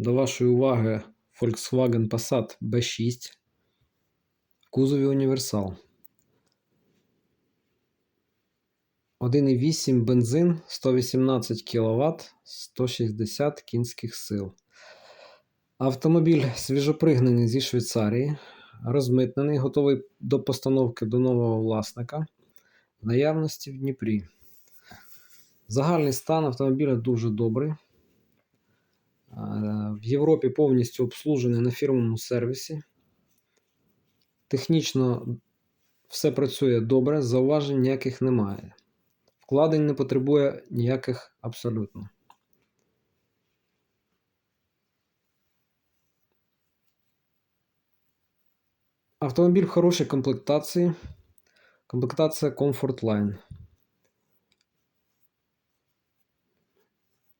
До вашої уваги Volkswagen Passat B6 в кузові універсал. 1,8 бензин 118 кВт 160 кінських сил. Автомобіль свіжопригнаний зі Швейцарії, розмитнений, готовий до постановки до нового власника. В наявності в Дніпрі. Загальний стан автомобіля дуже добрий. В Європі повністю обслужений на фірмовому сервісі. Технічно все працює добре, зауважень ніяких немає. Вкладень не потребує ніяких абсолютно. Автомобіль в хорошій комплектації. Комплектація Comfort Line.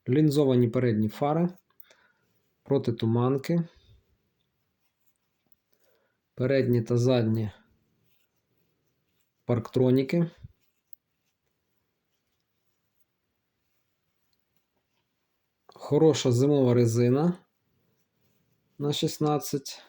Лінзовані передні фари, протитуманки, передні та задні парктроніки. Хороша зимова резина на 16.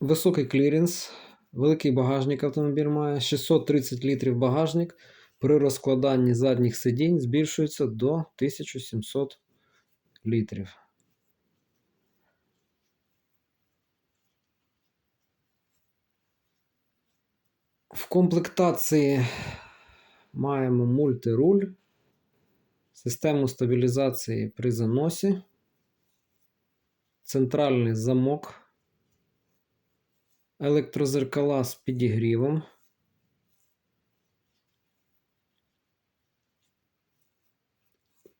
Високий кліренс, великий багажник автомобіль має 630 літрів багажник. При розкладанні задніх сидінь збільшується до 1700 літрів. В комплектації маємо мультируль, систему стабілізації при заносі, центральний замок, електрозеркала з підігрівом.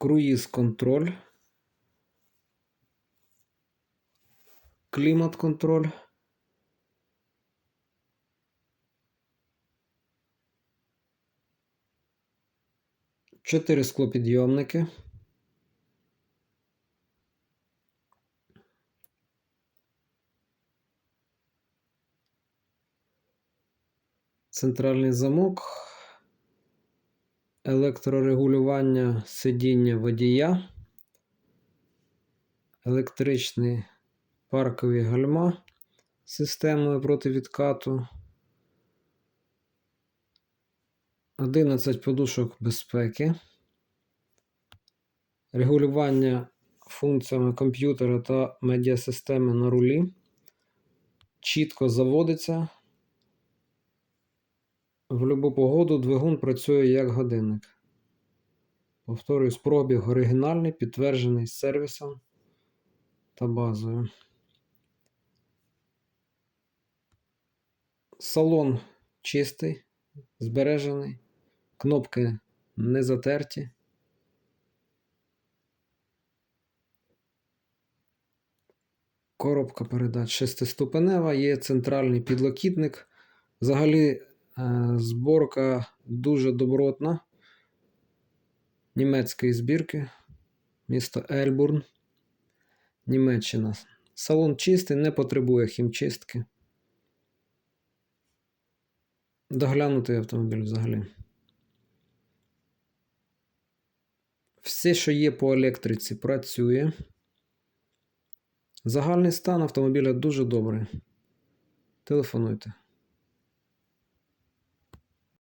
Круїз контроль, клімат контроль. Чотири склопідйомники. Центральний замок, електрорегулювання сидіння водія, електричний паркові гальма з системою противідкату, 11 подушок безпеки, регулювання функціями комп'ютера та медіасистеми на рулі, чітко заводиться. В любу погоду двигун працює як годинник. Повторюсь, пробіг оригінальний, підтверджений сервісом та базою. Салон чистий, збережений, кнопки не затерті. Коробка передач шестиступенева, є центральний підлокітник. Взагалі Зборка дуже добротна. Німецької збірки. Місто Ельбурн. Німеччина. Салон чистий, не потребує хімчистки. Доглянутий автомобіль взагалі. Все, що є по електриці, працює. Загальний стан автомобіля дуже добрий. Телефонуйте.